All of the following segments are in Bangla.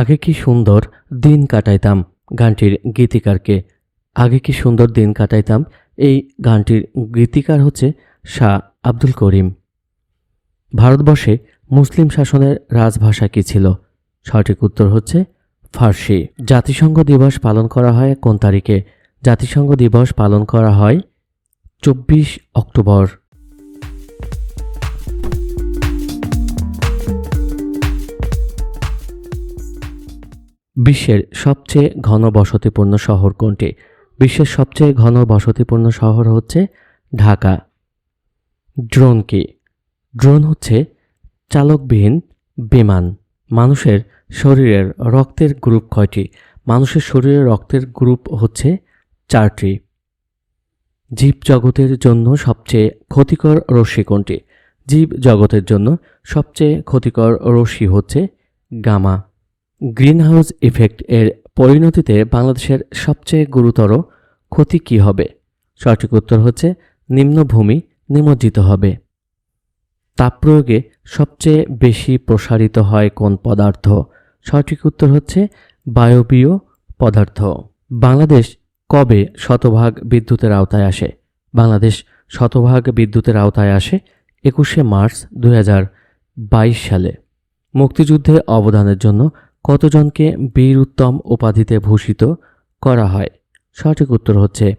আগে কি সুন্দর দিন কাটাইতাম গানটির গীতিকারকে? আগে কি সুন্দর দিন কাটাইতাম? এই গানটির গীতিকার হচ্ছে শাহ আব্দুল করিম। ভারতবর্ষে মুসলিম শাসনের রাজভাষা কি ছিল? সঠিক উত্তর হচ্ছে ফার্সি। জাতিসংঘ দিবস পালন করা হয় কোন তারিখে? জাতিসংঘ দিবস পালন করা হয় চব্বিশ অক্টোবর। বিশ্বের সবচেয়ে ঘন বসতিপূর্ণ শহর কোনটি? বিশ্বের সবচেয়ে ঘন বসতিপূর্ণ শহর হচ্ছে ঢাকা। ড্রোন কি? ড্রোন হচ্ছে চালকবিহীন বিমান। মানুষের শরীরের রক্তের গ্রুপ কয়টি? মানুষের শরীরের রক্তের গ্রুপ হচ্ছে চারটি। জীব জগতের জন্য সবচেয়ে ক্ষতিকর রশ্মি কোনটি? জীব জগতের জন্য সবচেয়ে ক্ষতিকর রশ্মি হচ্ছে গামা। গ্রিনহাউস ইফেক্ট এর পরিণতিতে বাংলাদেশের সবচেয়ে গুরুতর ক্ষতি কি হবে? সঠিক উত্তর হচ্ছে নিম্নভূমি নিমজ্জিত হবে। তাপ প্রয়োগে সবচেয়ে বেশি প্রসারিত হয় কোন পদার্থ? সঠিক উত্তর হচ্ছে বায়বীয় পদার্থ। বাংলাদেশ কবে শতভাগ বিদ্যুতের আওতায় আসে? বাংলাদেশ শতভাগ বিদ্যুতের আওতায় আসে একুশে মার্চ দু হাজার বাইশ সালে। মুক্তিযুদ্ধে অবদানের জন্য কতজনকে বীর উত্তম উপাধিতে ভূষিত করা হয়? সঠিক উত্তর হচ্ছে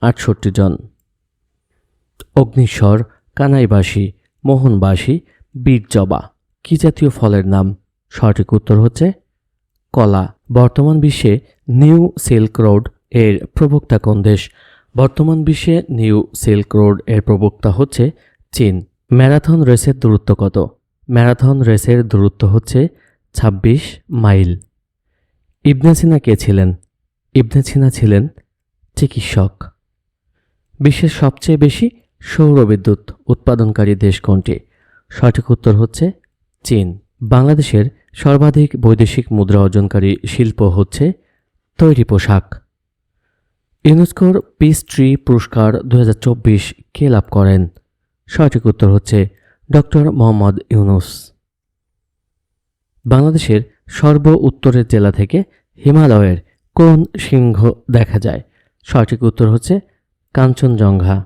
আটষট্টি জন। অগ্নিস্বর, কানাইবাসী, মোহনবাসী বীরজবা কি জাতীয় ফলের নাম? সঠিক উত্তর হচ্ছে কলা। বর্তমান বিশ্বে নিউ সিল্ক রোডের প্রবক্তা কোন দেশ? বর্তমান বিশ্বে নিউ সিল্ক রোডের প্রবক্তা হচ্ছে চীন। ম্যারাথন রেসের দূরত্ব কত? ম্যারাথন রেসের দূরত্ব হচ্ছে ২৬ মাইল। ইবনে সিনা কে ছিলেন? ইবনে সিনা ছিলেন চিকিৎসক। বিশ্বের সবচেয়ে বেশি সৌরবিদ্যুৎ উৎপাদনকারী দেশ কোনটি? সঠিক উত্তর হচ্ছে চীন। বাংলাদেশের সর্বাধিক বৈদেশিক মুদ্রা অর্জনকারী শিল্প হচ্ছে তৈরি পোশাক। ইউনেস্কোর পিস ট্রি পুরস্কার দু হাজার চব্বিশ কে লাভ করেন? সঠিক উত্তর হচ্ছে ডক্টর মোহাম্মদ ইউনুস। বাংলাদেশের সর্ব উত্তরের জেলা থেকে হিমালয়ের কোন সিংহ দেখা যায়? সঠিক উত্তর হচ্ছে কাঞ্চনজঙ্ঘা।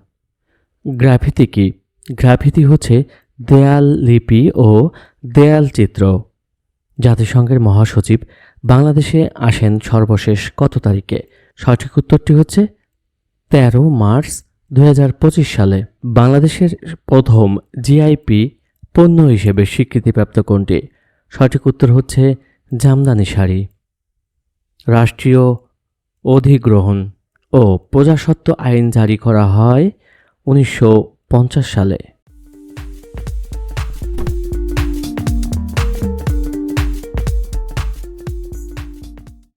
গ্রাফিতি কি? গ্রাফিতি হচ্ছে দেয়াল লিপি ও দেয়াল চিত্র। জাতিসংঘের মহাসচিব বাংলাদেশে আসেন সর্বশেষ কত তারিখে? সঠিক উত্তরটি হচ্ছে তেরো মার্চ দু হাজার পঁচিশ সালে। বাংলাদেশের প্রথম জিআইপি পণ্য হিসেবে স্বীকৃতিপ্রাপ্ত কোনটি? সঠিক উত্তর হচ্ছে জামদানি শাড়ি। রাষ্ট্রীয় অধিগ্রহণ ও প্রজাসত্ব আইন জারি করা হয় উনিশশো পঞ্চাশ সালে।